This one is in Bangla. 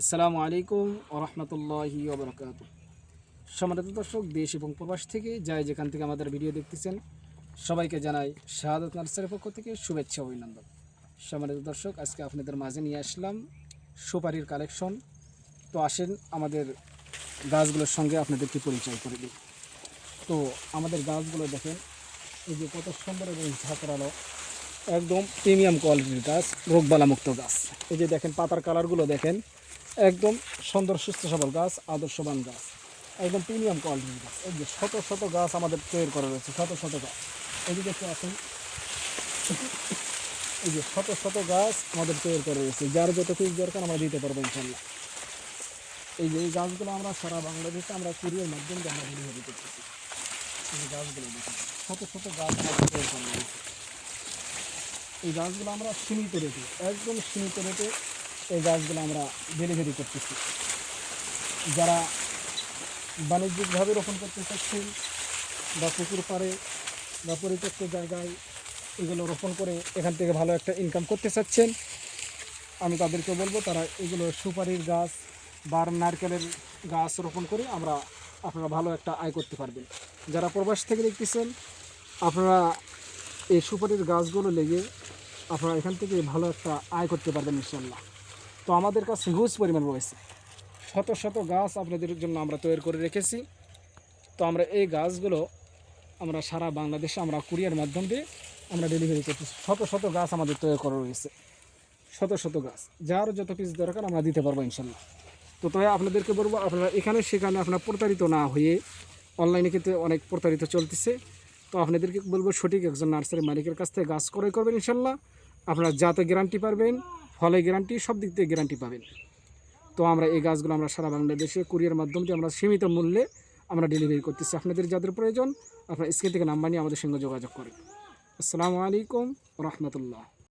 আসসালামু আলাইকুম ওরহমতুল্লাহি ওবরাকাত সম্মানিত দর্শক, দেশ এবং প্রবাস থেকে যাই যেখান থেকে আমাদের ভিডিও দেখতেছেন, সবাইকে জানাই শাহাদত নার্সারির পক্ষ থেকে শুভেচ্ছা অভিনন্দন। সম্মানিত দর্শক, আজকে আপনাদের মাঝে নিয়ে আসলাম সুপারির কালেকশন। তো আসেন, আমাদের গাছগুলোর সঙ্গে আপনাদেরকে পরিচয় করে দিই। তো আমাদের গাছগুলো দেখেন, এই যে কত সুন্দর এবং ঝাঁকড়ালো একদম প্রিমিয়াম কোয়ালিটির গাছ, রোগবালামুক্ত গাছ। এই যে দেখেন, পাতার কালারগুলো দেখেন একদম সুন্দর সুস্থ সবল গাছ, আদর্শবান গাছ, একদম প্রিমিয়াম কোয়ালিটির গাছ। এই যে শত শত গাছ আমাদের তৈরি করা রয়েছে, শত শত গাছ। যে দেখতে আসেন। এই যে শত শত গাছ আমাদের তৈরি করা রয়েছে, যার যত পিস দরকার আমরা দিতে পারব ইনশাল্লাহ এই যে এই গাছগুলো আমরা সারা বাংলাদেশে আমরা কুরিয়ার মাধ্যমে আমরা ডেলিভারি করতেছি এই গাছগুলো শত শত গাছ আমাদের তৈরি করা রয়েছে। এই গাছগুলো আমরা সীমিত রেটে একদম সীমিত রেটে এই গাছগুলো আমরা ডেলিভারি করতেছি। যারা বাণিজ্যিকভাবে রোপণ করতে চাচ্ছেন বা পুকুর পাড়ে বা পরিত্যক্ত জায়গায় এগুলো রোপণ করে এখান থেকে ভালো একটা ইনকাম করতে চাচ্ছেন, আমি তাদেরকে বলব তারা এগুলো সুপারির গাছ বা নারকেলের গাছ রোপণ করে আমরা আপনারা ভালো একটা আয় করতে পারবেন। যারা প্রবাস থেকে দেখতেছেন, আপনারা এই সুপারির গাছগুলো লেগে আপনারা এখান থেকে ভালো একটা আয় করতে পারবেন ইনশাল্লাহ তো আমাদের কাছে হিউজ পরিমাণ রয়েছে। শত শত গাছ আপনাদের জন্য আমরা তৈরি করে রেখেছি। তো আমরা এই গাছগুলো আমরা সারা বাংলাদেশে, আমরা কুরিয়ার মাধ্যম দিয়ে আমরা ডেলিভারি করতেছি। শত শত গাছ আমাদের তৈরি করা রয়েছে। শত শত গাছ। যার যত পিস দরকার আমরা দিতে পারব ইনশাল্লাহ। তো তাই আপনাদেরকে বলব, আপনারা এখানে সেখানে আপনারা প্রতারিত না হয়ে অনলাইনে কিন্তু অনেক প্রতারিত চলতেছে। তো আপনাদেরকে বলব, সঠিক একজন নার্সারি মালিকের কাছ থেকে গাছ ক্রয় করবেন ইনশাল্লাহ। আপনারা যাতে গ্যারান্টি পারবেন ফলে গ্যারান্টি সব দিক থেকে গ্যারান্টি পাবেন। তো আমরা এই গাছগুলো আমরা সারা বাংলাদেশে কুরিয়ার মাধ্যম দিয়ে আমরা সীমিত মূল্যে আমরা ডেলিভারি করতেছি। আপনাদের যাদের প্রয়োজন, আপনার স্ক্রিন থেকে নাম্বার নিয়ে আমাদের সঙ্গে যোগাযোগ করেন। আসসালামু আলাইকুম রহমতুল্লাহ।